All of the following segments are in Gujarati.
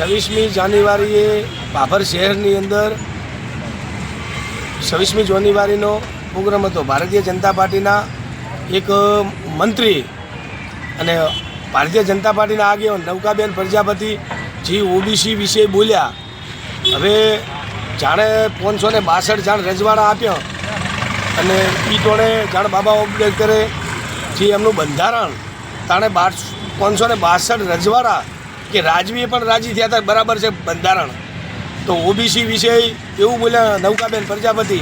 છવ્વીસમી જાન્યુઆરીએ ભાભર શહેરની અંદર છવ્વીસમી જાન્યુઆરીનો પ્રોગ્રામ હતો. ભારતીય જનતા પાર્ટીના એક મંત્રી અને ભારતીય જનતા પાર્ટીના આગેવાન નૌકાબેન પ્રજાપતિ જે ઓબીસી વિશે બોલ્યા. હવે જાણે પાંચસો ને બાસઠ જાણ રજવાડા આપ્યા અને ઈ ટોળે જાણ બાબા આંબેડકરે જે એમનું બંધારણ તાણે બાર પાંચસો ને બાસઠ રજવાડા કે રાજવીએ પણ રાજી થયા હતા, બરાબર છે, બંધારણ. તો ઓબીસી વિશે એવું બોલ્યા નૌકાબેન પ્રજાપતિ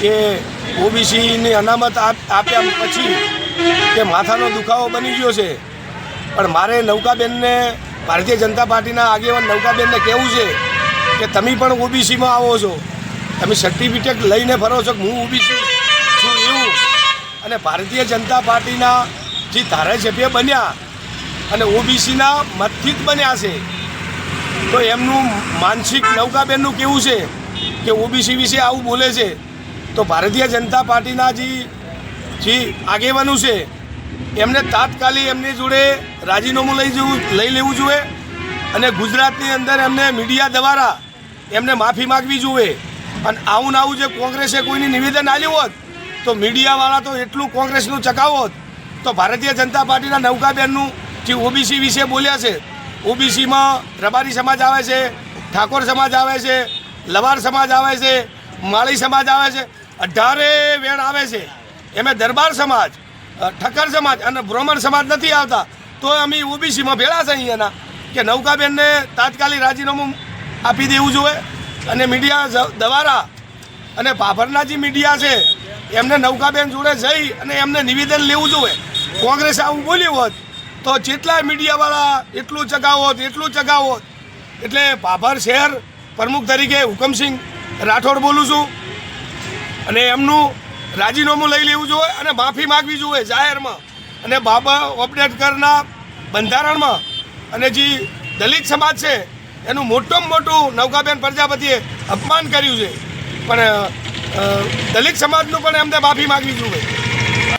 કે ઓબીસીની અનામત આપ- આપ્યા પછી કે માથાનો દુખાવો બની ગયો છે. પણ મારે નૌકાબેનને, ભારતીય જનતા પાર્ટીના આગેવાન નૌકાબેનને કહેવું છે કે તમે પણ ઓબીસીમાં આવો છો. તમે સર્ટિફિકેટ લઈને ફરો છો કે હું ઓબીસી છું એવું. અને ભારતીય જનતા પાર્ટીના જે ધારાસભ્ય બન્યા અને ઓબીસીના મતથી જ બન્યા છે. તો એમનું માનસિક નૌકાબેનનું કેવું છે કે ઓબીસી વિશે આવું બોલે છે? તો ભારતીય જનતા પાર્ટીના જે જે આગેવાનો છે, એમને તાત્કાલિક એમની જોડે રાજીનામું લઈ જવું, લઈ લેવું જોઈએ અને ગુજરાતની અંદર એમને મીડિયા દ્વારા એમને માફી માગવી જોઈએ. અને આવું ને આવું જે કોંગ્રેસે કોઈની નિવેદન આપ્યું હોત, તો મીડિયાવાળા તો એટલું કોંગ્રેસનું ચકાવોત, તો ભારતીય જનતા પાર્ટીના નૌકાબેનનું જે ઓબીસી વિશે બોલ્યા છે. ઓબીસીમાં રબારી સમાજ આવે છે, ઠાકોર સમાજ આવે છે, લવાર સમાજ આવે છે, માળી સમાજ આવે છે, અઢારે વેણ આવે છે. એમે દરબાર સમાજ ઠક્કર સમાજ અને બ્રાહ્મણ સમાજ નથી આવતા. તો અમે ઓબીસીમાં ભેળા છે અહીંયાના કે નૌકાબેનને તાત્કાલિક રાજીનામું આપી દેવું જોઈએ અને મીડિયા દ્વારા અને ભાભરના જે મીડિયા છે, એમને નૌકાબેન જોડે જઈ અને એમને નિવેદન લેવું જોઈએ. કોંગ્રેસ આવું બોલ્યું હોત તો જેટલા મીડિયાવાળા એટલું ચગાવોત એટલું ચગાવોત એટલે ભાભર શહેર પ્રમુખ તરીકે હુકમસિંહ રાઠોડ બોલું છું. અને એમનું રાજીનામું લઈ લેવું જોઈએ અને માફી માગવી જોઈએ જાહેરમાં. અને બાબા આંબેડકરના બંધારણમાં અને જે દલિત સમાજ છે, એનું મોટામાં મોટું નૌકાબેન પ્રજાપતિએ અપમાન કર્યું છે. પણ દલિત સમાજનું પણ એમને માફી માગવી જોઈએ.